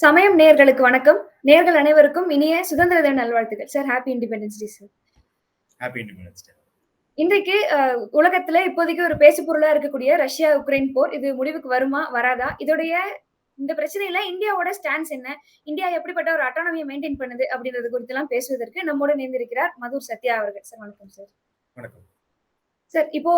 சமயம் நேர்களுக்கு வணக்கம். நேர்கள் அனைவருக்கும் இனிய சுதந்திர தின நல்வாழ்த்துக்கள். Sir happy independence day sir happy independence day இன்றைக்கு உலகத்துல இப்போதைக்கு ஒரு பேசு பொருளா இருக்கக்கூடிய ரஷ்யா உக்ரைன் போர் இது முடிவுக்கு வருமா வராதா? இதோடைய இந்த பிரச்சனையில இந்தியாவோட ஸ்டான்ஸ் என்ன? இந்தியா எப்படிப்பட்ட ஒரு அட்டானமியை மெயின்டைன் பண்ணுது அப்படின்றது குறித்து எல்லாம் பேசுவதற்கு நம்மோட இணைந்திருக்கிறார் மதுர் சத்யா அவர்கள். சார் வணக்கம் சார். வணக்கம். சார் இப்போ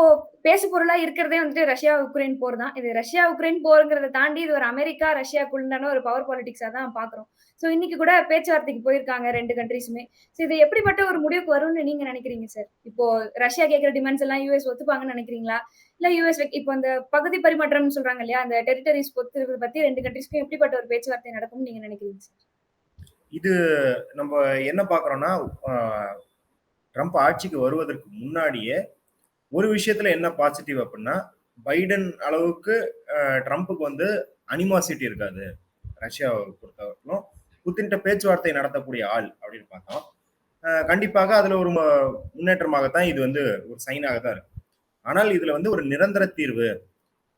பேசு பொருளா இருக்கிறதே வந்துட்டு ரஷ்யா உக்ரைன் போர் தான். இது ரஷ்யா உக்ரைன் போருங்கிறத தாண்டி இது ஒரு அமெரிக்கா ரஷ்யா ரஷ்யாக்குள்ளான ஒரு பவர் பாலிடிக்ஸா தான் பாக்குறோம். சோ இன்னைக்கு கூட பேச்சுவார்த்தைக்கு போயிருக்காங்க ரெண்டு கண்ட்ரிஸுமே சோ இது எப்படிப்பட்ட ஒரு முடிவுக்கு வரும்னு நீங்க நினைக்கிறீங்க சார் இப்போ ரஷ்யா கேட்கிற டிமாண்ட்ஸ் எல்லாம் யூஎஸ் ஒத்துப்பாங்கன்னு நினைக்கிறீங்களா? இல்ல யூஎஸ் இப்போ அந்த பகுதி பரிமாற்றம்னு சொல்றாங்க இல்லையா அந்த டெரிட்டரிஸ் ஒத்துக்கிறத பத்தி ரெண்டு கண்ட்ரிஸ்க்கும் எப்படிப்பட்ட ஒரு பேச்சுவார்த்தை நடக்கும்னு நீங்க நினைக்கிறீங்க சார் இது நம்ம என்ன பாக்குறோம்னா ட்ரம்ப் ஆட்சிக்கு வருவதற்கு முன்னாடியே ஒரு விஷயத்துல என்ன பாசிட்டிவ் அப்படின்னா பைடன் அளவுக்கு ட்ரம்ப்புக்கு வந்து அனிமாசிட்டி இருக்காது. ரஷ்யாவை பொறுத்தவரைக்கும். புத்தின்ட்ட பேச்சுவார்த்தை நடத்தக்கூடிய ஆள் அப்படின்னு பார்த்தோம். கண்டிப்பாக அதுல ஒரு ம- முன்னேற்றமாகத்தான் இது வந்து ஒரு சைனாக தான் இருக்கு. ஆனால் இதுல வந்து ஒரு நிரந்தர தீர்வு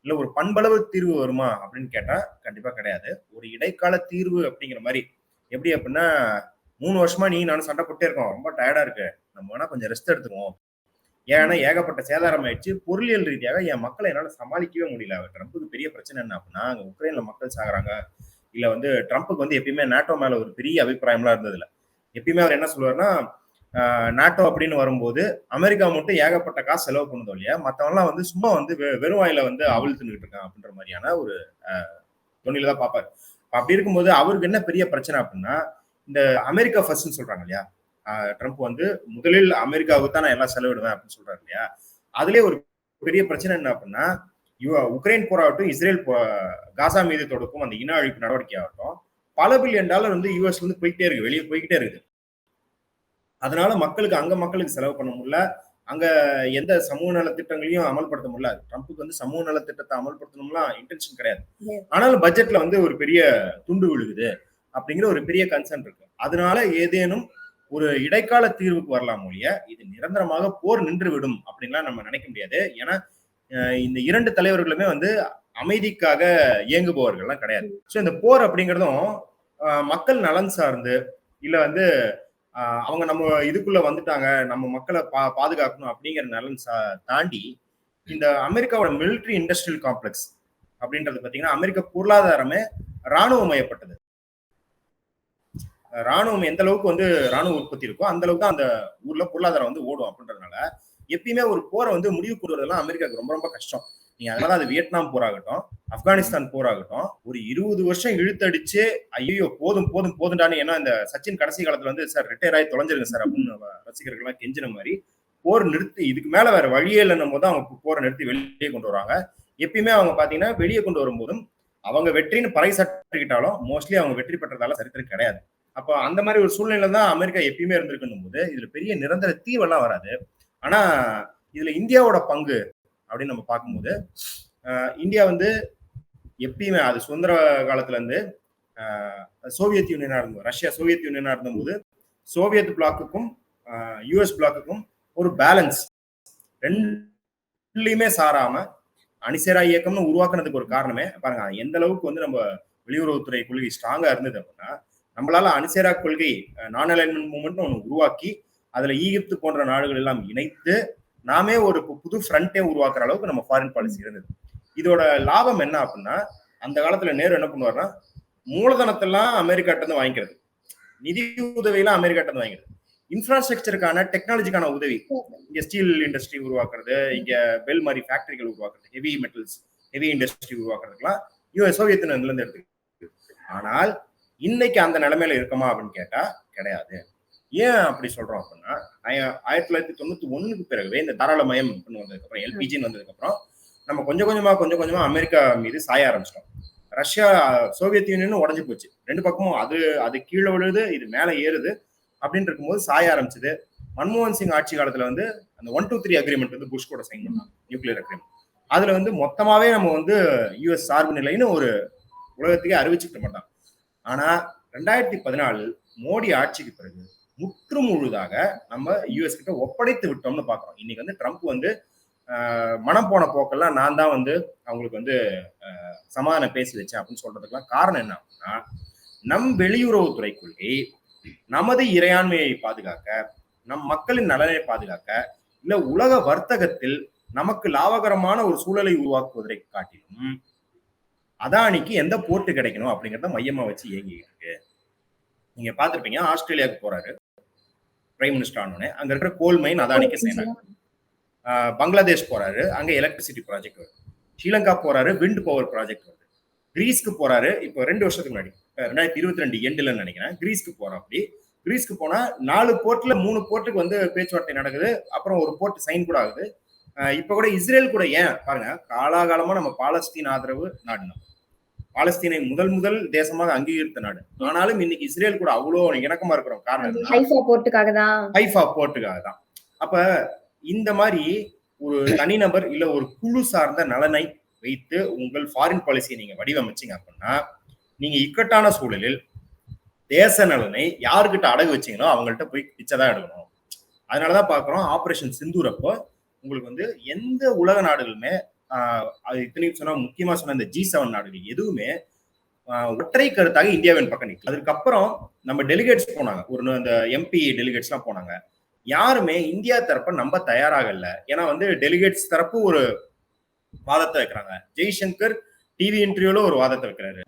இல்ல ஒரு பண்பளவு தீர்வு வருமா அப்படின்னு கேட்டா கண்டிப்பா கிடையாது. ஒரு இடைக்கால தீர்வு அப்படிங்கிற மாதிரி எப்படி அப்படின்னா மூணு வருஷமா நீ நானும் சண்டை போட்டே இருக்கோம். ரொம்ப டயர்டா இருக்கு. நம்ம வேணா கொஞ்சம் ரெஸ்ட் எடுத்துக்குவோம். ஏன்னா ஏகப்பட்ட சேதாரம் ஆயிடுச்சு. பொருளியல் ரீதியாக என் மக்களை என்னால சமாளிக்கவே முடியல. ட்ரம்ப்புக்கு பெரிய பிரச்சனை என்ன அப்படின்னா அங்க உக்ரைன்ல மக்கள் சாகுறாங்க. இல்ல வந்து ட்ரம்ப்புக்கு வந்து எப்பயுமே நாட்டோ மேல ஒரு பெரிய அபிப்பிராயம்லாம் இருந்தது எப்பயுமே அவர் என்ன சொல்லுவாருன்னா நாட்டோ அப்படின்னு வரும்போது அமெரிக்கா மட்டும் ஏகப்பட்ட காசு செலவு பண்ணுதோ இல்லையா? மத்தவங்கலாம் வந்து சும்மா வந்து வெ- வெறும் வாயில வந்து அவள் இருக்கான் அப்படின்ற மாதிரியான ஒரு தொழில தான் பார்ப்பாரு. அப்படி இருக்கும்போது அவருக்கு என்ன பெரிய பிரச்சனை அப்படின்னா இந்த அமெரிக்கா ஃபர்ஸ்ட்னு சொல்றாங்க இல்லையா? ட்ரம்ப் வந்து முதலில் அமெரிக்காவுக்கு தான் நான் எல்லாம் செலவிடுவேன் அப்படின்னு சொல்றாரு இல்லையா? அதுலயே ஒரு பெரிய பிரச்சனை என்ன அப்படின்னா உக்ரைன் போராகட்டும் இஸ்ரேல் காசா மீது தொடுக்கும் அந்த இன அழிப்பு நடவடிக்கை ஆகட்டும் பல பில்லியன் டாலர் வந்து யூஎஸ்ல இருந்து போய்கிட்டே இருக்கு வெளியே போய்கிட்டே இருக்குது. அதனால மக்களுக்கு அங்க மக்களுக்கு செலவு பண்ண முடியல. அங்க எந்த சமூக நலத்திட்டங்களையும் அமல்படுத்த முடியல. ட்ரம்ப்புக்கு வந்து சமூக நலத்திட்டத்தை அமல்படுத்தணும்லாம் இன்டென்ஷன் கிடையாது. ஆனாலும் பட்ஜெட்ல வந்து ஒரு பெரிய துண்டு விழுகுது அப்படிங்கிற ஒரு பெரிய கன்சர்ன் இருக்கு. அதனால ஏதேனும் ஒரு இடைக்கால தீர்வுக்கு வரலாம் ஒழிய இது நிரந்தரமாக போர் நின்று விடும் அப்படின்லாம் நம்ம நினைக்க முடியாது. ஏன்னா இந்த இரண்டு தலைவர்களுமே வந்து அமைதிக்காக இயங்குபவர்கள்லாம் கிடையாது. ஸோ இந்த போர் அப்படிங்கிறதும் மக்கள் நலன் சார்ந்து இல்லை வந்து அவங்க நம்ம இதுக்குள்ள வந்துட்டாங்க நம்ம மக்களை பா பாதுகாக்கணும் அப்படிங்கிற நலன் சா- தாண்டி இந்த அமெரிக்காவோட மிலிட்ரி இண்டஸ்ட்ரியல் காம்ப்ளெக்ஸ் அப்படின்றது பார்த்தீங்கன்னா அமெரிக்க பொருளாதாரமே ராணுவமயப்பட்டது ராணுவம் எந்த அளவுக்கு வந்து ராணுவ உற்பத்தி இருக்கோ அந்த அளவுக்கு தான் அந்த ஊர்ல பொருளாதாரம் வந்து ஓடும் அப்படின்றதுனால எப்பயுமே ஒரு போரை வந்து முடிவு கூடுறதெல்லாம் அமெரிக்காவுக்கு ரொம்ப ரொம்ப கஷ்டம். நீங்க அதனால அது வியட்நாம் போராகட்டும் ஆப்கானிஸ்தான் போராகட்டும் ஒரு இருபது வருஷம் இழுத்தடிச்சு ஐயோ போதும் போதும் போதுண்டான்னு ஏன்னா இந்த சச்சின் கடைசி காலத்துல வந்து சார் ரிட்டையர் ஆகி தொலைஞ்சிருங்க சார் அப்படின்னு ரசிகர்கள்லாம் கெஞ்சின மாதிரி போர் நிறுத்தி இதுக்கு மேல வேற வழியே இல்லைன்னும் போது அவங்க போரை நிறுத்தி வெளியே கொண்டு வராங்க எப்பயுமே அவங்க பாத்தீங்கன்னா வெளியே கொண்டு வரும்போதும் அவங்க வெற்றின்னு பறை சட்டிக்கிட்டாலும் மோஸ்ட்லி அவங்க வெற்றி பெற்றதால சரித்திரம் கிடையாது. அப்போ அந்த மாதிரி ஒரு சூழ்நிலை தான் அமெரிக்கா எப்பயுமே இருந்திருக்கணும் போது இதுல பெரிய நிரந்தர தீவெல்லாம் வராது. ஆனா இதுல இந்தியாவோட பங்கு அப்படின்னு நம்ம பார்க்கும்போது இந்தியா வந்து எப்பயுமே அது சுதந்திர காலத்துல இருந்து சோவியத் யூனியனா இருந்தோம் ரஷ்யா சோவியத் யூனியனா இருந்தபோது சோவியத் பிளாக்குக்கும் யுஎஸ் பிளாக்குக்கும் ஒரு பேலன்ஸ். ரெண்டுலையுமே சாராம அணிசேரா இயக்கம்னு உருவாக்குனதுக்கு ஒரு காரணமே பாருங்க எந்த அளவுக்கு வந்து நம்ம வெளியுறவுத்துறை கொள்கை ஸ்ட்ராங்கா இருந்தது அப்படின்னா நம்மளால அனுசேரா கொள்கை நான் அலைன்மெண்ட் மூவ்மெண்ட் ஒன்று உருவாக்கி அதுல ஈகிப்து போன்ற நாடுகள் எல்லாம் இணைத்து நாமே ஒரு புது ஃப்ரண்டே உருவாக்குற அளவுக்கு நம்ம ஃபாரின் பாலிசி இருந்தது. இதோட லாபம் என்ன அப்படின்னா அந்த காலத்துல நேரு என்ன பண்ணுவாருன்னா மூலதனத்தெல்லாம் அமெரிக்காட்ட இருந்து வாங்கிக்கிறது. நிதி உதவியெல்லாம் அமெரிக்காட்ட இருந்து வாங்கிக்கிறது. இன்ஃப்ராஸ்ட்ரக்சருக்கான டெக்னாலஜிக்கான உதவி. இங்க ஸ்டீல் இண்டஸ்ட்ரி உருவாக்குறது இங்க பெல் மாதிரி ஃபேக்டரிகள் உருவாக்குறது ஹெவி மெட்டல்ஸ் ஹெவி இண்டஸ்ட்ரி உருவாக்குறதுக்கெல்லாம் யூஎஸ் சோவியத் இருந்து எடுத்து ஆனால் இன்னைக்கு அந்த நிலைமையில இருக்கமா அப்படின்னு கேட்டா கிடையாது. ஏன் அப்படி சொல்றோம் அப்படின்னா ஆய- ஆயிரத்தி தொள்ளாயிரத்தி தொண்ணூத்தி ஒண்ணுக்கு பிறகுவே இந்த தாராளமயம் அப்படின்னு வந்ததுக்கு அப்புறம் எல்பிஜின்னு வந்ததுக்கு அப்புறம் நம்ம கொஞ்சம் கொஞ்சமா கொஞ்சம் கொஞ்சமா அமெரிக்கா மீது சாய ஆரம்பிச்சிட்டோம். ரஷ்யா சோவியத் யூனியன் உடஞ்சு போச்சு. ரெண்டு பக்கமும் அது அது கீழே விழுது இது மேல ஏறுது அப்படின்னு இருக்கும்போது சாய ஆரம்பிச்சது. மன்மோகன் சிங் ஆட்சி காலத்துல வந்து அந்த ஒன் டூ த்ரீ அக்ரிமெண்ட் வந்து புஷ் கூட சைன் பண்ணாங்க. நியூக்ளியர் அக்ரிமெண்ட் அதுல வந்து மொத்தமாவே நம்ம வந்து யுஎஸ் சார்பு நிலைன்னு ஒரு உலகத்துக்கே அறிவிச்சுக்க மாட்டான். ஆனா ரெண்டாயிரத்தி பதினாலு மோடி ஆட்சிக்கு பிறகு முற்று முழுதாக நம்ம யூஎஸ் கிட்ட ஒப்படைத்து விட்டோம்னு பாக்குறோம் இன்னைக்கு வந்து ட்ரம்ப் வந்து மனம் போன போக்கெல்லாம் நான் தான் வந்து அவங்களுக்கு வந்து சமாதானம் பேசி வச்சேன் அப்படின்னு சொல்றதுக்கெல்லாம் காரணம் என்ன அப்படின்னா நம் வெளியுறவுத்துறை கொள்கை நமது இறையாண்மையை பாதுகாக்க நம் மக்களின் நலனை பாதுகாக்க இல்ல உலக வர்த்தகத்தில் நமக்கு லாபகரமான ஒரு சூழலை உருவாக்குவதை காட்டிலும் அதானிக்கு எந்த போர்ட்டு கிடைக்கணும் அப்படிங்கறத மையமா வச்சு இயங்கிட்டு இருக்கு. நீங்க பாத்திருப்பீங்க ஆஸ்திரேலியாவுக்கு போறாரு. பிரைம் மினிஸ்டர் ஆனோடனே அங்க இருக்கிற கோல் மைன் அதானிக்கு ஆஹ் பங்களாதேஷ் போறாரு அங்க எலக்ட்ரிசிட்டி ப்ராஜெக்ட் வருது. ஸ்ரீலங்கா போறாரு விண்ட் பவர் ப்ராஜெக்ட் வருது. கிரீஸ்க்கு போறாரு இப்போ ரெண்டு வருஷத்துக்கு முன்னாடி ரெண்டாயிரத்தி இருபத்தி ரெண்டு எண்டுல நினைக்கிறேன். கிரீஸ்க்கு போறோம் அப்படி. கிரீஸ்க்கு போனா நாலு போர்ட்ல மூணு போர்ட்டுக்கு வந்து பேச்சுவார்த்தை நடக்குது. அப்புறம் ஒரு போர்ட் சைன் கூட ஆகுது. இப்ப கூட இஸ்ரேல் கூட ஏன்? பாருங்க காலாகாலமா நம்ம பாலஸ்தீன் ஆதரவு நாடு நம்ம பாலஸ்தீனை முதல் முதல் தேசமாக அங்கீகரித்த நாடு. ஆனாலும் இன்னைக்கு இஸ்ரேல் கூட அவ்வளோ இணக்கமா இருக்கிறோம் காரணம் ஹைஃபா போர்ட்டுக்காக தான் ஹைஃபா போர்ட்டுக்காக தான். அப்ப இந்த மாதிரி ஒரு தனிநபர் இல்ல ஒரு குழு சார்ந்த நலனை வைத்து உங்கள் ஃபாரின் பாலிசியை நீங்க வடிவமைச்சீங்க அப்படின்னா நீங்க இக்கட்டான சூழலில் தேச நலனை யாருக்கிட்ட அடகு வச்சீங்களோ அவங்கள்ட்ட போய் பிச்சை தான் எடுக்கணும். அதனாலதான் பாக்குறோம் ஆபரேஷன் சிந்தூர் அப்போ உங்களுக்கு வந்து எந்த உலக நாடுகளுமே அது இத்தனையும் சொன்னா முக்கியமா சொன்ன இந்த ஜி செவன் நாடுகள் எதுவுமே ஒற்றை கருத்தாக இந்தியாவின் பக்கம் நிற்கும் அதுக்கப்புறம் நம்ம டெலிகேட்ஸ் போனாங்க. ஒரு இந்த எம்பி டெலிகேட்ஸ்லாம் போனாங்க. யாருமே இந்தியா தரப்ப நம்ம தயாராகல ஏன்னா வந்து டெலிகேட்ஸ் தரப்பு ஒரு வாதத்தை வைக்கிறாங்க. ஜெய்சங்கர் டிவி இன்டர்வியூல ஒரு வாதத்தை வைக்கிறாரு.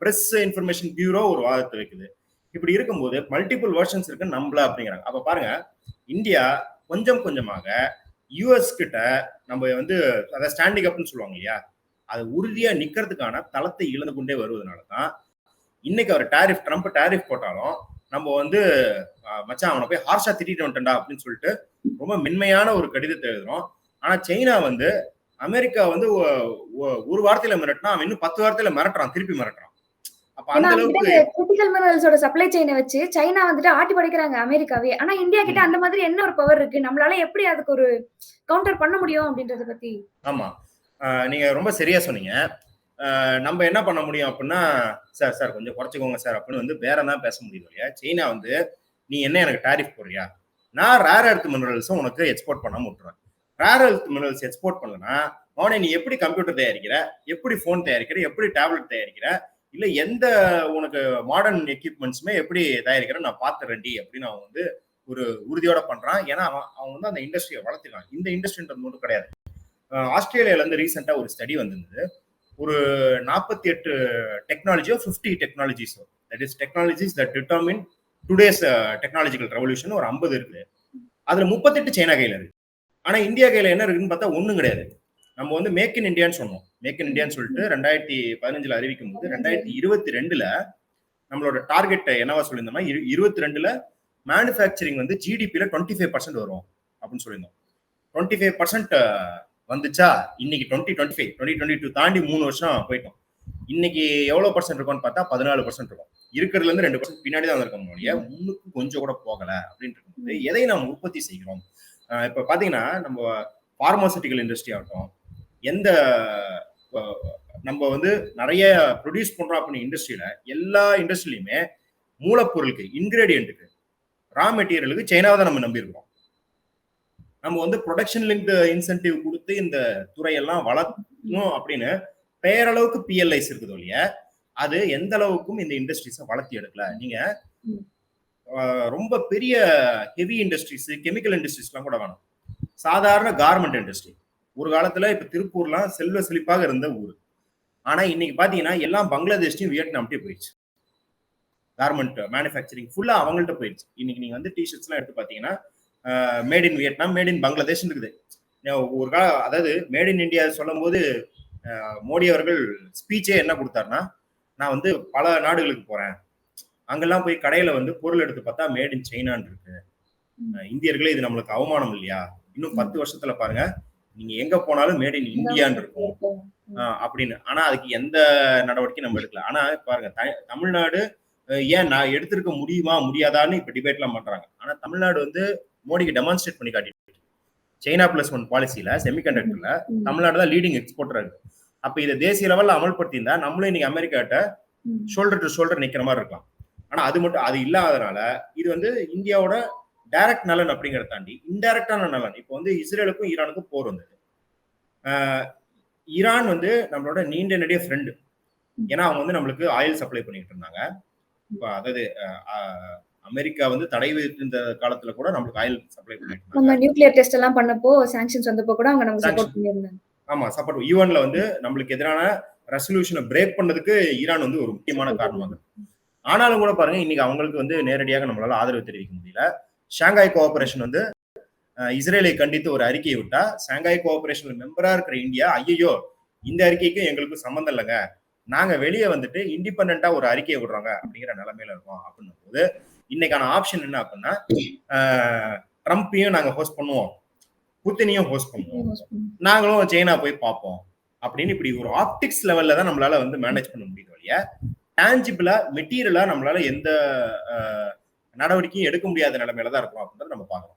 பிரஸ் இன்ஃபர்மேஷன் பியூரோ ஒரு வாதத்தை வைக்குது. இப்படி இருக்கும்போது மல்டிபிள் வெர்ஷன்ஸ் இருக்கு நம்மள அப்படிங்கிறாங்க. அப்ப பாருங்க இந்தியா கொஞ்சம் கொஞ்சமாக யூஎஸ் கிட்ட நம்ம வந்து அதை ஸ்டாண்டிங் அப்னு சொல்லுவாங்க இல்லையா? அது உறுதியா நிக்கிறதுக்கான தளத்தை இழந்து கொண்டே வருவதனால தான் இன்னைக்கு அவர் டேரிஃப் ட்ரம்ப் டாரிஃப் போட்டாலும் நம்ம வந்து மச்சான் அவனை போய் ஹார்ஷா திட்டிட்டு வந்துட்டா அப்படின்னு சொல்லிட்டு ரொம்ப மென்மையான ஒரு கடிதத்தை எழுதுறோம். ஆனா சைனா வந்து அமெரிக்கா வந்து ஒரு வார்த்தையில மிரட்டினா அவன் இன்னும் பத்து வார்த்தையில மிரட்டுறான் திருப்பி மிரட்டுறான் அப்ப அந்த ஏன்னா அளவுக்கு கிரிட்டிக்கல் மினரல்ஸோட சப்ளை செயினை வச்சு சைனா வந்துட்டு ஆட்டி படைக்கிறாங்க அமெரிக்காவே. ஆனா இந்தியா கிட்ட அந்த மாதிரி என்ன ஒரு பவர் இருக்கு? நம்மளால எப்படி அதுக்கு ஒரு கவுண்டர் பண்ண முடியும் அப்படின்றத பத்தி? ஆமா. நீங்க ரொம்ப சரியா சொன்னீங்க. நம்ம என்ன பண்ண முடியும் அப்படின்னா சார் சார் கொஞ்சம் குறைச்சிக்கோங்க சார் அப்படின்னு வந்து வேற தான் பேச முடியும் இல்லையா? சைனா வந்து நீ என்ன எனக்கு டாரிஃப் போடுறியா? நான் ரேர் எர்த் மினரல்ஸும் உனக்கு எக்ஸ்போர்ட் பண்ணாம விட்டுறேன் ரேர் எர்த் மினரல்ஸ் எக்ஸ்போர்ட் பண்ணலன்னா அவனை நீ எப்படி கம்ப்யூட்டர் தயாரிக்கிற? எப்படி ஃபோன் தயாரிக்கிற? எப்படி டேப்லெட் தயாரிக்கிற? இல்ல எந்த உனக்கு மாடர்ன் எக்யூப்மெண்ட்ஸுமே எப்படி தயாரிக்கிறேன் நான் பார்த்துறேன்டி அப்படின்னு அவன் வந்து ஒரு உறுதியோட பண்றான். ஏன்னா அவன் அவன் வந்து அந்த இண்டஸ்ட்ரியை வளர்த்துக்கான். இந்த இண்டஸ்ட்ரின்றது மட்டும் கிடையாது. ஆஸ்திரேலியால இருந்து ரீசெண்டா ஒரு ஸ்டடி வந்திருந்தது. ஒரு நாற்பத்தி எட்டு டெக்னாலஜியோ fifty டெக்னாலஜிஸோ that is technologies that determine today's technological revolution ஒரு ஐம்பது இருக்குது அதுல முப்பத்தெட்டு சைனா கையில இருக்கு. ஆனா இந்தியா கையில என்ன இருக்குன்னு பார்த்தா ஒன்றும் கிடையாது. நம்ம வந்து மேக் இன் இந்தியான்னு சொன்னோம். மேக் இன் இந்தியான்னு சொல்லிட்டு ரெண்டாயிரத்தி பதினஞ்சுல அறிவிக்கும் போது ரெண்டாயிரத்தி இருபத்தி ரெண்டுல நம்மளோட டார்கெட் என்னவா சொல்லியிருந்தோம்னா இரு- இருபத்தி ரெண்டுல மேனுஃபேக்சரிங் வந்து ஜிடிபியில டுவெண்ட்டி ஃபைவ் பர்சன்ட் வரும் அப்படின்னு சொல்லியிருந்தோம். டுவெண்ட்டி ஃபைவ் பர்சன்ட் வந்துச்சா? இன்னைக்கு twenty twenty five twenty twenty two தாண்டி மூணு வருஷம் போயிட்டோம். இன்னைக்கு எவ்வளவு பர்சன்ட் இருக்கும்னு பார்த்தா பதினாலு பர்சன்ட் இருக்கும். இருக்கிறதுல இருந்து ரெண்டு பர்சன்ட் பின்னாடி தான் இருக்கோம் முடியும் முன்னுக்கு கொஞ்சம் கூட போகல அப்படின்ட்டு இருக்கும்போது எதை நாம் உற்பத்தி செய்கிறோம்? இப்போ பார்த்தீங்கன்னா நம்ம ஃபார்மாசிட்டிக்கல் இண்டஸ்ட்ரி ஆகட்டும் எந்த நம்ம வந்து நிறைய ப்ரொடியூஸ் பண்றோம் அப்படின்னு இண்டஸ்ட்ரியில எல்லா இண்டஸ்ட்ரியிலுமே மூலப்பொருளுக்கு இன்கிரீடியன்ட்டுக்கு ரா மெட்டீரியலுக்கு சைனாவை தான் நம்ம நம்பியிருக்கோம் நம்ம வந்து ப்ரொடக்ஷன் லிங்க் இன்சென்டிவ் கொடுத்து இந்த துறையெல்லாம் வளர்க்கணும் அப்படின்னு பெயரளவுக்கு பிஎல்ஐஸ் இருக்குது இல்லையா அது எந்த அளவுக்கும் இந்த இண்டஸ்ட்ரீஸை வளர்த்தி எடுக்கல. நீங்க ரொம்ப பெரிய ஹெவி இண்டஸ்ட்ரீஸ் கெமிக்கல் இண்டஸ்ட்ரீஸ்லாம் கூட வேணும். சாதாரண கார்மெண்ட் இண்டஸ்ட்ரி ஒரு காலத்துல இப்ப திருப்பூர்லாம் செல்வ செழிப்பாக இருந்த ஊர். ஆனா இன்னைக்கு பாத்தீங்கன்னா எல்லாம் பங்களாதேஷ்டையும் வியட்நாம்ட்டையும் போயிடுச்சு. கார்மெண்ட் மேனுஃபேக்சரிங் ஃபுல்லா அவங்கள்ட்ட போயிடுச்சு. இன்னைக்கு நீங்க வந்து டிஷர்ட்ஸ்லாம் எடுத்து பாத்தீங்கன்னா made in Vietnam made in Bangladesh இருக்குது. ஒரு கால அதாவது மேட் இன் இந்தியா சொல்லும் போது மோடி அவர்கள் ஸ்பீச்சே என்ன கொடுத்தாருன்னா நான் வந்து பல நாடுகளுக்கு போறேன். அங்கெல்லாம் போய் கடையில வந்து பொருள் எடுத்து பார்த்தா மேட் இன் சைனான்னு இருக்கு இந்தியர்களே இது நம்மளுக்கு அவமானம் இல்லையா? இன்னும் பத்து வருஷத்துல பாருங்க நீங்க எங்க போனாலும் மேட் இன் இந்தியான்னு இருக்கும். அப்படின்னு. ஆனா அதுக்கு எந்த நடவடிக்கையும் நம்ம எடுக்கல. ஆனா பாருங்க தமிழ்நாடு ஏன் நான் எடுத்திருக்க முடியுமா முடியாதான்னு இப்ப டிபேட்லாம் பண்றாங்க. ஆனா தமிழ்நாடு வந்து மோடிக்கு டெமான்ஸ்ட்ரேட் பண்ணி காட்டிட்டு சைனா பிளஸ் ஒன் பாலிசியில செமிகண்டக்டர்ல தமிழ்நாடு தான் லீடிங் எக்ஸ்போர்ட்டரா இருக்கு அப்ப இதை தேசிய லெவல்ல அமல்படுத்தியிருந்தா நம்மளும் இன்னைக்கு அமெரிக்காட்ட ஷோல்டர் டு ஷோல்டர் நிக்கிற மாதிரி இருக்கலாம். ஆனா அது மட்டும் அது இல்லாதனால இது வந்து இந்தியாவோட டைரக்ட் நலன் அப்படிங்கறத தாண்டி இன்டைரக்டான நலன். இப்போ வந்து இஸ்ரேலுக்கும் ஈரானுக்கும் போர் வந்தது. ஈரான் வந்து நம்மளோட நீண்ட நெடிய ஃப்ரெண்டு ஏன்னா அவங்க வந்து நம்மளுக்கு ஆயில் சப்ளை பண்ணிட்டு இருந்தாங்க. இப்ப அதாவது அமெரிக்கா வந்து தடை விதித்திருந்த காலத்துல கூட நம்மளுக்கு ஆயில் சப்ளை பண்ணிட்டு நம்ம நியூக்ளியர் டெஸ்ட் எல்லாம் பண்ணப்போ சாங்ஷன்ஸ் வந்தப்போ கூட அவங்க நமக்கு சப்போர்ட். பண்ணியிருந்தாங்க. ஆமா சப்போர்ட் யூஎன்ல வந்து நம்மளுக்கு எதிரான ரெசல்யூஷனை பிரேக் பண்ணதுக்கு ஈரான் வந்து ஒரு முக்கியமான காரணமாக இருக்கு. ஆனாலும் கூட பாருங்க இன்னைக்கு அவங்களுக்கு வந்து நேரடியாக நம்மளால ஆதரவு தெரிவிக்க முடியல. ஷாங்காய் கோஆபரேஷன் வந்து இஸ்ரேலை கண்டித்து ஒரு அறிக்கையை விட்டா ஷாங்காய் கோஆபரேஷன் மெம்பரா இருக்கிற இந்தியா ஐயோ இந்த அறிக்கைக்கும் எங்களுக்கு சம்மந்தம் இல்லைங்க. நாங்க வெளியே வந்துட்டு இண்டிபெண்டா ஒரு அறிக்கையை விடுறோங்க அப்படிங்கிற நிலைமையில இருக்கோம் அப்படின்னும் போது இன்னைக்கான ஆப்ஷன் என்ன அப்படின்னா ட்ரம்ப்பையும் நாங்க ஹோஸ்ட் பண்ணுவோம். புத்தினையும் ஹோஸ்ட் பண்ணுவோம். நாங்களும் சைனா போய் பார்ப்போம். அப்படின்னு இப்படி ஒரு ஆப்டிக்ஸ் லெவல்ல தான் நம்மளால வந்து மேனேஜ் பண்ண முடியுது வழியா டான்ஜிபிளா மெட்டீரியலா நம்மளால எந்த நடவடிக்கையும் எடுக்க முடியாத நிலைமையில தான் இருக்கும் அப்படின்றத நம்ம பார்க்கறோம்.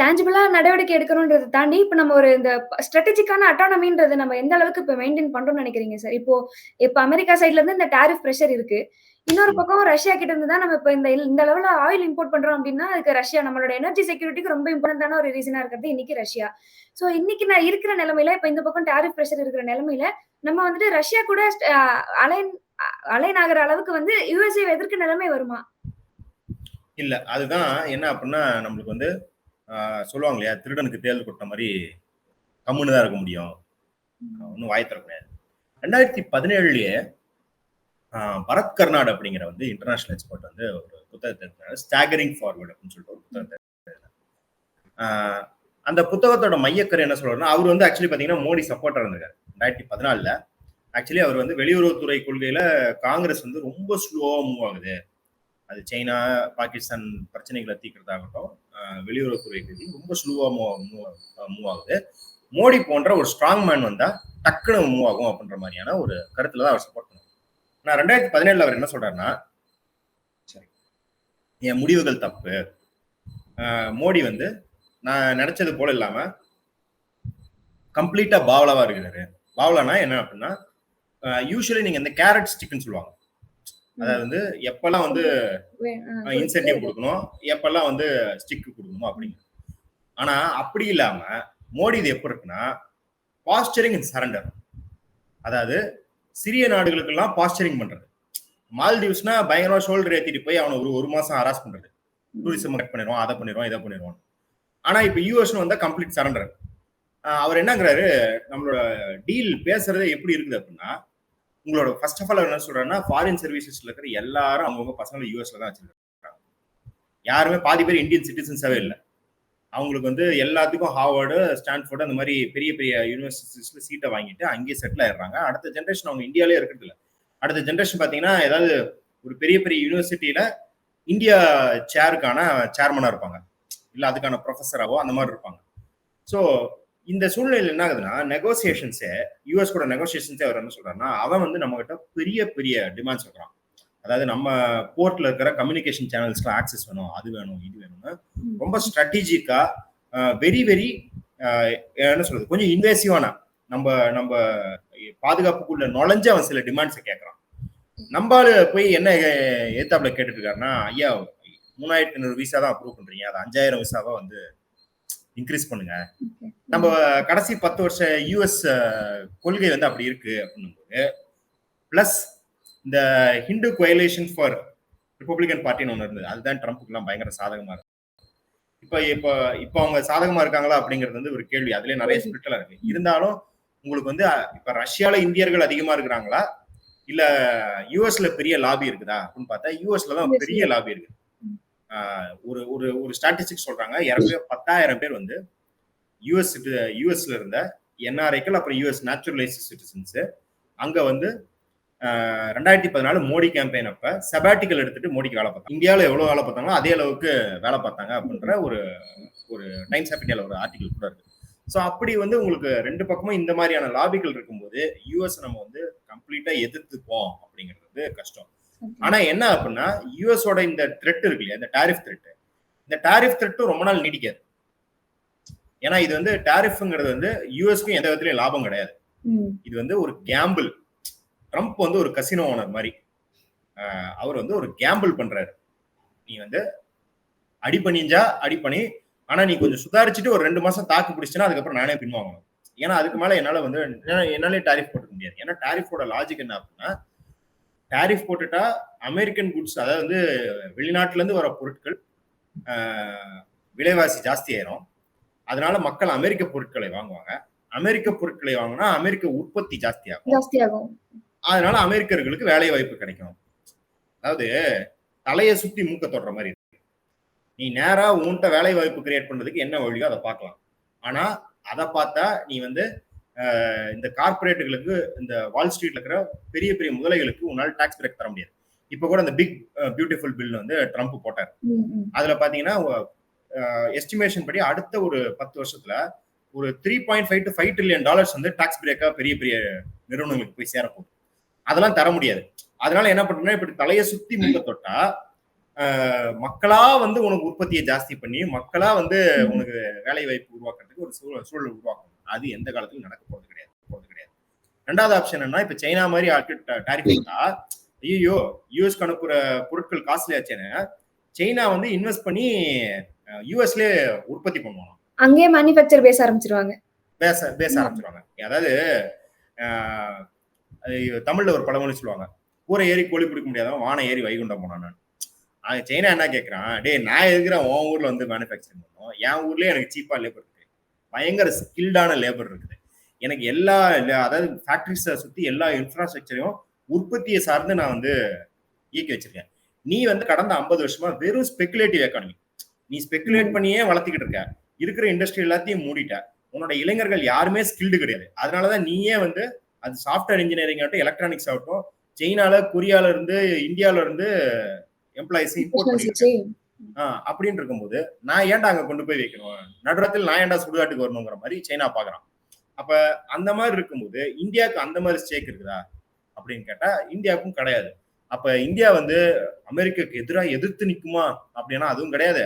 டேஞ்சிபிளா நடவடிக்கை எடுக்கணும்ன்றதை தாண்டி இப்ப நம்ம ஒரு இந்த ஸ்ட்ராட்டஜிக்கான அட்டானமின்றது நம்ம எந்த அளவுக்கு இப்ப மெயின்டைன் பண்றோம்னு நினைக்கிறீங்க சார் இப்போ இப்ப அமெரிக்கா சைட்ல இருந்து இந்த டாரிஃப் பிரஷர் இருக்கு. இன்னொரு பக்கம் ரஷ்யா கிட்ட இருந்து தான் நம்ம இப்ப இந்த இந்த லெவல்ல ஆயில் இம்போர்ட் பண்றோம் அப்படின்னா அதுக்கு ரஷ்யா நம்மளோட எனர்ஜி செக்யூரிட்டிக்கு ரொம்ப இம்பார்ட்டன்டான ஒரு ரீசனா இருக்கிறது இன்னைக்கு ரஷ்யா. சோ இன்னைக்கு நான் இருக்கிற நிலைமையில இப்ப இந்த பக்கம் டாரிஃப் பிரஷர் இருக்கிற நிலைமையில நம்ம வந்துட்டு ரஷ்யா கூட அலைன் அலைன் ஆகிற அளவுக்கு வந்து யுஎஸ்ஏ எதிர்க்க நிலைமை வருமா? இல்ல அதுதான் என்ன அப்படின்னா நம்மளுக்கு வந்து ஆஹ், சொல்லுவாங்க இல்லையா திருடனுக்கு தேர்தல் கொட்ட மாதிரி கம்முன்னு தான் இருக்க முடியும். ஒன்றும் வாய் முடியாது. ரெண்டாயிரத்தி பதினேழுலயே ஆஹ், பரத் கர்நாட் அப்படிங்கிற வந்து இன்டர்நேஷனல் எக்ஸ்பர்ட் வந்து ஒரு புத்தகத்தை எழுதினாரு ஸ்டாகரிங் ஃபார்வர்ட் அப்படின்னு சொல்லிட்டு ஒரு புத்தகத்தை. ஆஹ், அந்த புத்தகத்தோட மையக்கரு என்ன சொல்றாருன்னா அவர் வந்து ஆக்சுவலி பாத்தீங்கன்னா மோடி சப்போர்ட்டர் இருந்திருக்காரு. ரெண்டாயிரத்தி பதினாலுல. ஆக்சுவலி அவர் வந்து வெளியுறவுத்துறை கொள்கையில காங்கிரஸ் வந்து ரொம்ப ஸ்லோவா மூவ் ஆகுது. அது சைனா பாகிஸ்தான் பிரச்சனைகளை தீர்க்கிறதாகட்டும் வெளியுறவுத்துறை கொள்கை ரொம்ப ஸ்லோவா மூவ் ஆகுது. மோடி போன்ற ஒரு ஸ்ட்ராங் மேன் வந்தா டக்குன்னு மூவ் ஆகும் அப்படின்ற மாதிரியான ஒரு கருத்துல தான் அவர் சப்போர்ட் பண்ணுவார் நான் ரெண்டாயிரத்தி பதினேழுல அவர் என்ன சொல்றாருன்னா சரி என் முடிவுகள் தப்பு. மோடி வந்து நான் நினைச்சது போல இல்லாம கம்ப்ளீட்டா பாவலாவா இருக்கிறாரு. பாவலானா என்ன அப்படின்னா யூஸ்வலி நீங்க இந்த கேரட் ஸ்டிக்னு சொல்லுவாங்க. அதாவது வந்து எப்பெல்லாம் வந்து இன்சென்டிவ் கொடுக்கணும் எப்பெல்லாம் வந்து ஸ்டிக் கொடுக்கணும் அப்படிங்கிறது ஆனா அப்படி இல்லாம மோடி இது எப்படி இருக்குன்னா பாஸ்டரிங் இன் சரண்டர் அதாவது சிறிய நாடுகளுக்கெல்லாம் பாஸ்டரிங் பண்றது. மால்தீவ்ஸ்னா பயங்கரமா ஷோல்டர் ஏத்திட்டு போய் அவனை ஒரு ஒரு மாசம் ஹராஸ் பண்றது. டூரிசம் கட் பண்ணிடுவோம் அதை பண்ணிடுவோம் இதை பண்ணிடுவோம் ஆனா இப்ப யூஎஸ் வந்தா கம்ப்ளீட் சரண்டர் அவர் என்னங்கிறாரு நம்மளோட டீல் பேசுறதே எப்படி இருக்குது அப்படின்னா உங்களோட ஃபர்ஸ்ட் ஆஃப் ஆல் என்ன சொல்றேன்னா ஃபாரின் சர்வீசஸ்ல இருக்கிற எல்லாரும் அவங்கவுங்க பசங்களை யூஎஸ்ல தான் வச்சிருக்காங்க. யாருமே பாதி பேர் இந்தியன் சிட்டிசன்ஸாவே இல்லை. அவங்களுக்கு வந்து எல்லாத்துக்கும் ஹார்வர்டு ஸ்டான்ஃபோர்டு அந்த மாதிரி பெரிய பெரிய யூனிவர்சிட்டிஸ்ல சீட்டை வாங்கிட்டு அங்கேயே செட்டில் ஆயிடுறாங்க. அடுத்த ஜென்ரேஷன் அவங்க இந்தியாவிலே இருக்கிறது இல்லை அடுத்த ஜென்ரேஷன் பார்த்தீங்கன்னா ஏதாவது ஒரு பெரிய பெரிய யூனிவர்சிட்டியில இந்தியா சேருக்கான சேர்மனாக இருப்பாங்க. இல்லை அதுக்கான ப்ரொஃபஸராகவோ அந்த மாதிரி இருப்பாங்க. ஸோ இந்த சூழ்நிலையில் என்ன ஆகுதுன்னா நெகோசியேஷன்ஸே யூஎஸ் கூட நெகோசியேஷன்ஸே அவர் என்ன சொல்றாருன்னா அவன் வந்து நம்ம கிட்ட பெரிய பெரிய டிமாண்ட்ஸ் வைக்கிறான். அதாவது நம்ம போர்ட்ல இருக்கிற கம்யூனிகேஷன் சேனல்ஸ்க்கு ஆக்சஸ் வேணும் அது வேணும் இது வேணும்னு ரொம்ப ஸ்ட்ராட்டஜிக்கா வெரி வெரி என்ன சொல்றது கொஞ்சம் இன்வேசிவான நம்ம நம்ம பாதுகாப்புக்குள்ள நுழைஞ்சு அவன் சில டிமாண்ட்ஸை கேட்கறான் நம்மால போய் என்ன ஏத்தாப்புல கேட்டுட்டு இருக்காருன்னா ஐயா மூணாயிரத்தி ஐநூறு விசா தான் அப்ரூவ் பண்றீங்க அது அஞ்சாயிரம் விசாவா வந்து இன்க்ரீஸ் பண்ணுங்க. நம்ம கடைசி பத்து வருஷ யூஎஸ் கொள்கை வந்து அப்படி இருக்கு அப்படின்னும்போது பிளஸ் இந்த ஹிந்து கோயலேஷன் ஃபார் ரிப்பப்ளிகன் பார்ட்டின்னு ஒன்று இருந்தது. அதுதான் ட்ரம்ப்புக்குலாம் பயங்கர சாதகமா இருக்கு. இப்போ இப்போ இப்போ அவங்க சாதகமா இருக்காங்களா அப்படிங்கிறது வந்து ஒரு கேள்வி. அதுலயே நிறைய ஸ்பிரிட்டெல்லாம் இருக்கு. இருந்தாலும் உங்களுக்கு வந்து இப்ப ரஷ்யால இந்தியர்கள் அதிகமா இருக்கிறாங்களா? இல்ல யூஎஸ்ல பெரிய லாபி இருக்குதா அப்படின்னு பார்த்தா யூஎஸ்ல தான் பெரிய லாபி இருக்கு. ஒரு ஒரு ஒரு ஸ்டாட்டிஸ்டிக்ஸ் சொல்றாங்க. ஏறக்குறைய பத்தாயிரம் பேர் வந்து யூஎஸ் யூஎஸ்ல இருந்த என்ஆர்ஐக்கள் அப்புறம் யூஎஸ் நேச்சுரலைஸ் சிட்டிசன்ஸ் அங்க வந்து ரெண்டாயிரத்தி பதினாலு மோடி கேம்பெயின் அப்ப செபாட்டிக்கல் எடுத்துட்டு மோடிக்கு வேலை பார்த்தாங்க. இந்தியாவில் எவ்வளவு வேலை பார்த்தாங்களோ அதே அளவுக்கு வேலை பார்த்தாங்க அப்படின்ற ஒரு ஒரு டைம்ஸ் ஆஃப் இந்தியாவில் ஒரு ஆர்டிகல் கூட இருக்கு. ஸோ அப்படி வந்து உங்களுக்கு ரெண்டு பக்கமும் இந்த மாதிரியான லாபிகள் இருக்கும்போது யூஎஸ் நம்ம வந்து கம்ப்ளீட்டா எதிர்த்துப்போம் அப்படிங்கிறது கஷ்டம். ஆனா என்ன அப்படின்னா யூஎஸோட இந்த த்ரெட் இருக்கு இல்லையா இந்த டாரிஃப் த்ரெட் இந்த டாரிஃப் த்ரெட்டும் ரொம்ப நாள் நீடிக்காது. ஏன்னா இது வந்து டாரிஃப்ங்கிறது வந்து யூஎஸ்க்கும் எந்த விதத்துலயும் லாபம் கிடையாது. இது வந்து ஒரு கேம்பிள் ட்ரம்ப் வந்து ஒரு கசினோ ஓனர் மாதிரி. அவர் வந்து ஒரு கேம்பிள் பண்றாரு. நீ வந்து அடி பண்ணிஞ்சா அடி பண்ணி ஆனா நீ கொஞ்சம் சுதாரிச்சுட்டு ஒரு ரெண்டு மாசம் தாக்கு பிடிச்சினா அதுக்கப்புறம் நானே பின்வாங்கணும். ஏன்னா அதுக்கு மேல என்னால வந்து என்னால- என்னாலே டாரிஃப் போட்டுக்க முடியாது. ஏன்னா டாரிஃபோட லாஜிக் என்ன அப்படின்னா டாரிஃப் போட்டுட்டா அமெரிக்கன் குட்ஸ் அதாவது வந்து வெளிநாட்டுல இருந்து வர பொருட்கள் விலைவாசி ஜாஸ்தி ஆயிரும். அதனால மக்கள் அமெரிக்க பொருட்களை வாங்குவாங்க. அமெரிக்க பொருட்களை வாங்கினா அமெரிக்க உற்பத்தி ஜாஸ்தி ஆகும். ஜாஸ்தியாகும் அதனால அமெரிக்கர்களுக்கு வேலை வாய்ப்பு கிடைக்கும். அதாவது தலையை சுத்தி மூக்க தொடுற மாதிரி இருக்கு. நீ நேரா உன்கிட்ட வேலை வாய்ப்பு கிரியேட் பண்றதுக்கு என்ன வழியோ அதை பார்க்கலாம். ஆனா அதை பார்த்தா நீ வந்து இந்த கார்பரேட்டுகளுக்கு இந்த வால் ஸ்ட்ரீட்ல இருக்கிற பெரிய பெரிய முதலைகளுக்கு உன்னால் டாக்ஸ் பிரேக் தர முடியாது. இப்போ கூட இந்த பிக் பியூட்டிஃபுல் பில் வந்து ட்ரம்ப் போட்டார். அதுல பாத்தீங்கன்னா எஸ்டிமேஷன் படி அடுத்த ஒரு பத்து வருஷத்துல ஒரு three point five to five trillion dollars வந்து டாக்ஸ் பிரேக்கா பெரிய பெரிய நிறுவனங்களுக்கு போய் சேரப்போகுது. அதெல்லாம் தர முடியாது. அதனால என்ன பண்றோம்னா இப்படி தலையை சுத்தி முங்க தொட்டா மக்களா வந்து உனக்கு உற்பத்தியை ஜாஸ்தி பண்ணி மக்களா வந்து உனக்கு வேலை வாய்ப்பு உருவாக்குறதுக்கு ஒரு சூழல் சூழல் உருவாக்கணும். அது எந்த காலத்திலும் நடக்க போறது கிடையாது போறது கிடையாது. ரெண்டாவது ஆப்ஷன் என்ன இப்ப சைனா மாதிரி டாரிஃப் போட்டா ஐயோ யூஎஸ்க்கு அனுப்புற பொருட்கள் காஸ்ட்லி ஆச்சேன்னு சைனா வந்து இன்வெஸ்ட் பண்ணி யூஎஸ்ல உற்பத்தி பண்ணுவாங்க. அங்கேயே மேனுஃபேக்சர் பேச ஆரம்பிச்சிருவாங்க. பேச பேச ஆரம்பிச்சிருவாங்க. அதாவது தமிழ்ல ஒரு பழமொழி சொல்லுவாங்க. கூரை ஏறி கோழி பிடிக்க முடியாதவன் வானை ஏறி வைகுண்டம் போனான் அவன் சைனா என்ன கேட்கறான் டேய் நான் இருக்கிறேன் உன் ஊர்ல வந்து மேனுஃபேக்சரிங் பண்ணுவோம் என் ஊர்லயே எனக்கு சீப்பா லேபர் பயங்கர ஸ்கில்டான லேபர் இருக்குது. எனக்கு எல்லா அதாவது ஃபேக்டரிஸை சுத்தி எல்லா இன்ஃப்ராஸ்ட்ரக்சரையும் உற்பத்தியை சார்ந்து நான் வந்து இயக்கி வச்சிருக்கேன். நீ வந்து கடந்த ஐம்பது வருஷமா வெறும் ஸ்பெகுலேட்டிவ் எக்கானமி நீ ஸ்பெகுலேட் பண்ணியே வளர்த்திக்கிட்டு இருக்க. இருக்கிற இண்டஸ்ட்ரி எல்லாத்தையும் மூடிட்ட. உன்னோட இளைஞர்கள் யாருமே ஸ்கில்டு கிடையாது. அதனாலதான் நீயே வந்து அது சாஃப்ட்வேர் இன்ஜினியரிங் ஆகட்டும் எலக்ட்ரானிக்ஸ் ஆகட்டும் சைனால கொரியால இருந்து இந்தியால இருந்து எம்ப்ளாயிஸ் இம்போர்ட் பண்ணிட்டு அப்படின்னு இருக்கும்போது நான் ஏன்டா அங்க கொண்டு போய் வைக்கணும்? நடுறத்தில் நான் ஏன்டா சுடுகாட்டுக்கு வரணுங்கிற மாதிரி சைனா பாக்குறான். அப்ப அந்த மாதிரி இருக்கும்போது இந்தியாவுக்கு அந்த மாதிரி ஸ்டேக் இருக்குதா? அப்படின்னு கேட்டா இந்தியாவுக்கும் கிடையாது. அப்ப இந்தியா வந்து அமெரிக்காக்கு எதிராக எதிர்த்து நிக்குமா? அப்படின்னா அதுவும் கிடையாது.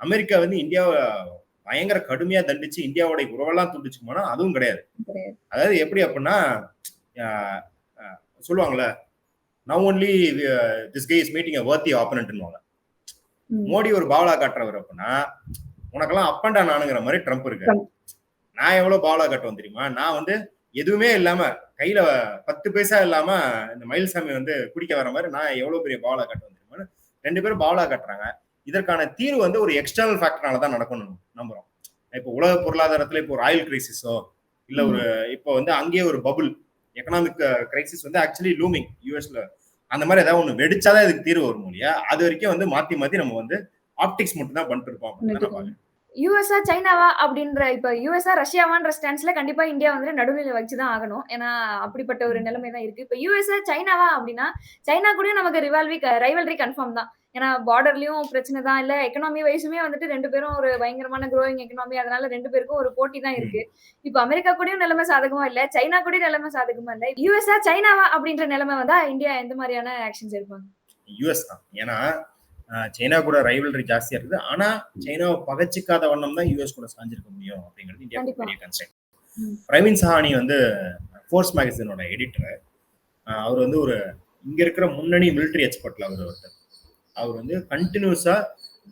அமெரிக்கா வந்து இந்தியாவை பயங்கர கடுமையா தண்டிச்சு இந்தியாவோட உறவெல்லாம் துண்டிச்சுக்குமானா அதுவும் கிடையாது. அதாவது எப்படி அப்படின்னா சொல்லுவாங்கல்ல now only this guy is meeting worthy ஆப்பனன்ட்னுவாங்க ம். மோடி ஒரு பாவலா காட்டுறவர் அப்படின்னா உனக்கெல்லாம் அப் அண்ட் டவுன் ஆனுங்கிற மாதிரி ட்ரம்ப் இருக்கு. நான் எவ்வளவு பாவலா காட்டுவேன் தெரியுமா? நான் வந்து எதுவுமே இல்லாம கையில பத்து பைசா இல்லாம இந்த மயில்சாமி வந்து குடிக்க வர மாதிரி நான் எவ்வளவு பெரிய பாவலா காட்டுவேன் தெரியுமா? ரெண்டு பேரும் பாவலா காட்டுறாங்க. இதற்கான தீர்வு வந்து ஒரு எக்ஸ்டர்னல் ஃபேக்டர்னால தான் நடக்கணும் நம்புறோம். இப்போ உலக பொருளாதாரத்துல இப்போ ஒரு ஆயில் கிரைசிஸோ இல்ல ஒரு இப்போ வந்து அங்கேயே ஒரு பபுள் எக்கனாமிக் கிரைசிஸ் வந்து ஆக்சுவலி லூமிங் யூஎஸ்ல அந்த மாதிரி ஏதாவது ஒண்ணு வெடிச்சாதான் இதுக்கு தீர்வு வரும் இல்லையா அது வரைக்கும் வந்து மாத்தி மாத்தி நம்ம வந்து ஆப்டிக்ஸ் மட்டும் தான் பண்ணிட்டு இருப்போம் அப்படின்னு. யூஎஸ்ஆ சைனாவா அப்படின்ற இப்ப யூஎஸ்ஆ ரஷ்யாவான்ற ஸ்டான்ஸ்ல கண்டிப்பா இந்தியா வந்து நடுநிலை வச்சுதான் ஆகணும். ஏன்னா அப்படிப்பட்ட ஒரு நிலைமை தான் இருக்கு. இப்ப யூஎஸ்ஆ சைனாவா அப்படின்னா சைனா கூட நமக்கு ரிவால்வி ரைவல்ரி கன்ஃபார்ம் தான். ஏன்னா பார்டர்லயும் பிரச்சனை தான் இல்ல எக்கனாமி வைஸுமே வந்துட்டு ரெண்டு பேரும் ஒரு பயங்கரமான க்ரோயிங் எக்கனாமி அதனால ரெண்டு பேருக்கும் ஒரு போட்டி தான் இருக்கு. இப்ப அமெரிக்கா கூடயும் நிலைமை சாதகமா இல்ல சைனா கூட நிலைமை சாதகமா இல்ல. யூஎஸ்ஆ சைனாவா அப்படின்ற நிலைமை வந்தா இந்தியா எந்த மாதிரியான ஆக்ஷன்ஸ் எடுப்பாங்க? யூஎஸ் தான். ஏன்னா சைனா கூட ரைவல்ரி ஜாஸ்தியா இருக்குது. ஆனா சைனாவை பகச்சிக்காத வண்ணம் தான் யூஎஸ் கூட சாஞ்சிருக்க முடியும் அப்படிங்கிறது இந்தியா. பெரிய கன்சென்ட். பிரவீன் சஹானி வந்து ஃபோர்ஸ் மேகசினோட எடிட்டர் அவர் வந்து ஒரு இங்க இருக்கிற முன்னணி மிலிட்டரி எக்ஸ்பர்ட்ல அவர் ஒருத்தர். அவர் வந்து கண்டினியூஸா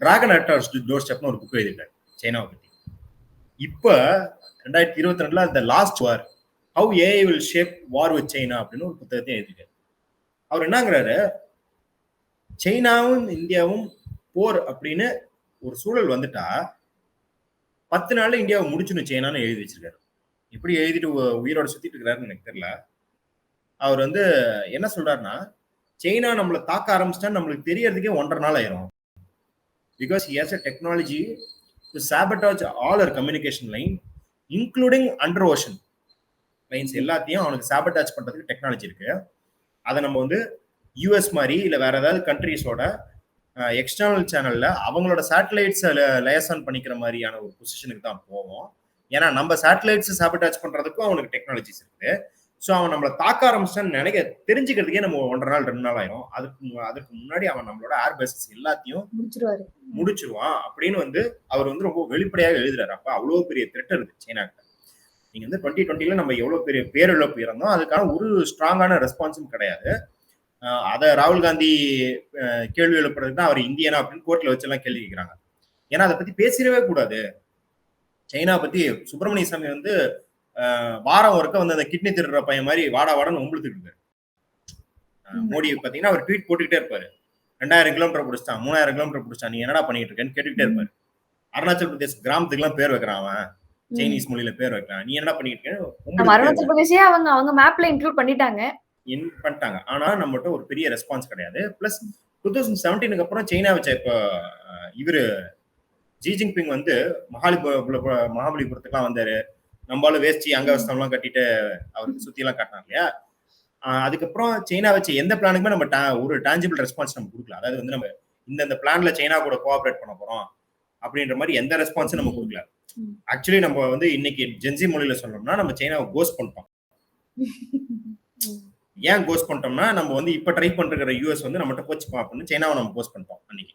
டிராகன் அட்டார்ஸ் டோர் ஸ்டெப்னு ஒரு புக் எழுதிட்டார் சைனாவை பத்தி. இப்ப ரெண்டாயிரத்தி இருபத்தி ரெண்டுல அந்த last war how AI will shape war with China அப்படின்னு ஒரு புத்தகத்தையும் எழுதிட்டார். அவர் என்னங்கிறாரு சைனாவும் இந்தியாவும் போர் அப்படின்னு ஒரு சூழல் வந்துட்டா பத்து நாள்ல இந்தியாவை முடிச்சுன்னு சைனான்னு எழுதி வச்சிருக்காரு. எப்படி எழுதிட்டு உயிரோட சுத்திட்டு இருக்கிறாருன்னு எனக்கு தெரியல. அவர் வந்து என்ன சொல்றாருன்னா சைனா நம்மளை தாக்க ஆரம்பிச்சிட்டா நம்மளுக்கு தெரியறதுக்கே ஒன்றரை நாள் ஆயிரும். Because he uh technology to sabotage all our communication line including under ocean lines எல்லாத்தையும் அவனுக்கு சாபட்டாஜ் பண்றதுக்கு டெக்னாலஜி இருக்கு. அதை நம்ம வந்து யூஎஸ் மாதிரி இல்லை வேற ஏதாவது கண்ட்ரீஸோட எக்ஸ்டர்னல் சேனல்ல அவங்களோட சேட்டலைட்ஸ் லயசான் பண்ணிக்கிற மாதிரியான ஒரு பொசிஷனுக்கு தான் போவோம். ஏன்னா நம்ம சேட்டலைட்ஸ் சாபட்டாச் பண்றதுக்கும் அவனுக்கு டெக்னாலஜிஸ் இருக்குது. ஸோ அவன் நம்மளை தாக்க ஆரம்பிச்சான்னு நினைக்க தெரிஞ்சுக்கிறதுக்கே நம்ம ஒன்றரை நாள் ரெண்டு நாள் ஆயிரும். அதுக்கு அதுக்கு முன்னாடி அவன் நம்மளோட ஏர் பேசஸ் எல்லாத்தையும் முடிச்சிருவான் அப்படின்னு வந்து அவர் வந்து ரொம்ப வெளிப்படையாக எழுதுறாரு. அப்ப அவ்வளவு பெரிய த்ரெட் இருக்கு சைனாக்கு. நீங்க வந்து டுவெண்ட்டி டுவெண்ட்டில நம்ம எவ்வளவு பெரிய பேரிழப்பு இருந்தோம் அதுக்கான ஒரு ஸ்ட்ராங்கான ரெஸ்பான்ஸும் கிடையாது. அதை ராகுல் காந்தி கேள்வி எழுப்புறதுக்கு தான் அவர் இந்தியனா அப்படின்னு கோர்ட்ல வச்செல்லாம் கேள்வி கேட்கிறாங்க ஏன்னா அதை பத்தி பேசிடவே கூடாது. சைனா பத்தி சுப்பிரமணிய சாமி வந்து வாரம் ஒருக்க வந்து அந்த கிட்னி திருடுற பையன் மாதிரி வாடா வாடன்னு உங்களுத்துட்டு இருக்காரு மோடி பாத்தீங்கன்னா அவர் ட்வீட் போட்டுக்கிட்டே இருப்பாரு. ரெண்டாயிரம் கிலோமீட்டர் பிடிச்சான் மூணாயிரம் கிலோமீட்டர் பிடிச்சான் நீ என்னடா பண்ணிட்டு இருக்கேன்னு கேட்டுக்கிட்டே இருப்பாரு. அருணாச்சல் பிரதேஷ் கிராமத்துக்கு எல்லாம் பேர் வைக்கிறான் அவன். சைனீஸ் மொழியில பேர் வைக்கிறான். நீ என்ன பண்ணிட்டு இருக்க அருணாச்சல் பிரதேசே அவங்க அவங்க மேப்ல இன்க்ளூட் பண்ணிட்டாங்க. இன் பண்ணிட்டாங்க. ஆனா நம்மகிட்ட ஒரு பெரிய ரெஸ்பான்ஸ் கிடையாது. பிளஸ் டூ தௌசண்ட் செவன்டீனுக்கு அப்புறம் சைனா வச்ச இப்போ இவரு ஜி ஜின்பிங் வந்து மகாலிபுர மகாபலிபுரத்துக்குலாம் வந்தாரு. நம்மளால வேஷ்டி அங்க வஸ்தம்லாம் கட்டிட்டு அவருக்கு எல்லாம் காட்டினாங்க இல்லையா? அதுக்கப்புறம் சைனா வச்ச எந்த பிளானுக்குமே நம்ம ஒரு டான்ஜிபிள் ரெஸ்பான்ஸ் நம்ம கொடுக்கல. அதாவது வந்து நம்ம இந்த இந்த பிளான்ல சைனா கூட கோஆபரேட் பண்ண போறோம் அப்படின்ற மாதிரி எந்த ரெஸ்பான்ஸும் நம்ம கொடுக்கல. ஆக்சுவலி நம்ம வந்து இன்னைக்கு ஜென்சி மொழியில சொல்லணும்னா நம்ம சைனாவை கோஸ் பண்ணிட்டோம். ஏன் கோஸ் பண்ணிட்டோம்னா நம்ம வந்து இப்போ ட்ரை பண்ணிருக்கிற யூஎஸ் வந்து நம்மகிட்ட போச்சுப்போம் அப்படின்னு சைனாவை நம்ம கோஸ் பண்ணிட்டோம் அன்னைக்கு.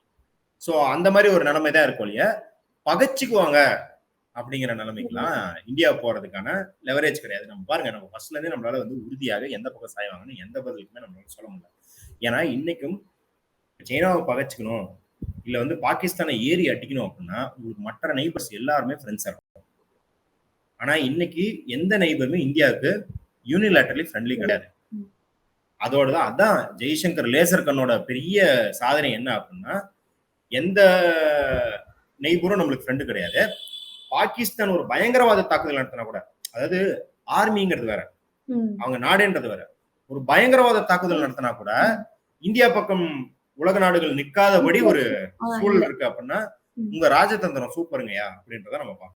ஸோ அந்த மாதிரி ஒரு நிலைமை தான் இருக்கும் இல்லையா? பகச்சுக்குவாங்க அப்படிங்கிற நிலைமைக்கெல்லாம் இந்தியா போறதுக்கான லெவரேஜ் கிடையாது. நம்ம பாருங்க நம்ம ஃபர்ஸ்ட்ல இருந்தே நம்மளால வந்து உறுதியாக எந்த பக்கம் சாய்வாங்கன்னு எந்த பதிலுக்குமே நம்மளால சொல்ல முடியல. ஏன்னா இன்னைக்கும் சைனாவை பகச்சிக்கணும் இல்ல வந்து பாகிஸ்தானை ஏறி அடிக்கணும் அப்படின்னா உங்களுக்கு மற்ற நெய்பர்ஸ் எல்லாருமே ஃப்ரெண்ட்ஸாக இருக்கும் ஆனா இன்னைக்கு எந்த நெய்பருமே இந்தியாவுக்கு யூனிலேட்டரலி ஃப்ரெண்ட்லி கிடையாது. அதோட தான் அதான் ஜெய்சங்கர் லேசர் கண்ணோட பெரிய சாதனை என்ன அப்படின்னா எந்த நெய்பரும் நம்மளுக்கு ஃப்ரெண்டு கிடையாது பாகிஸ்தான் ஒரு பயங்கரவாத தாக்குதல் நடத்தினா கூட அதாவது ஆர்மிங்கிறது வேற. அவங்க நாடுன்றது வேற ஒரு பயங்கரவாத தாக்குதல் நடத்தினா கூட இந்தியா பக்கம் உலக நாடுகள் நிக்காதபடி ஒரு சூழல் இருக்கு அப்படின்னா. உங்க ராஜதந்திரம் சூப்பருங்கய்யா அப்படின்றத நம்ம பார்க்கணும்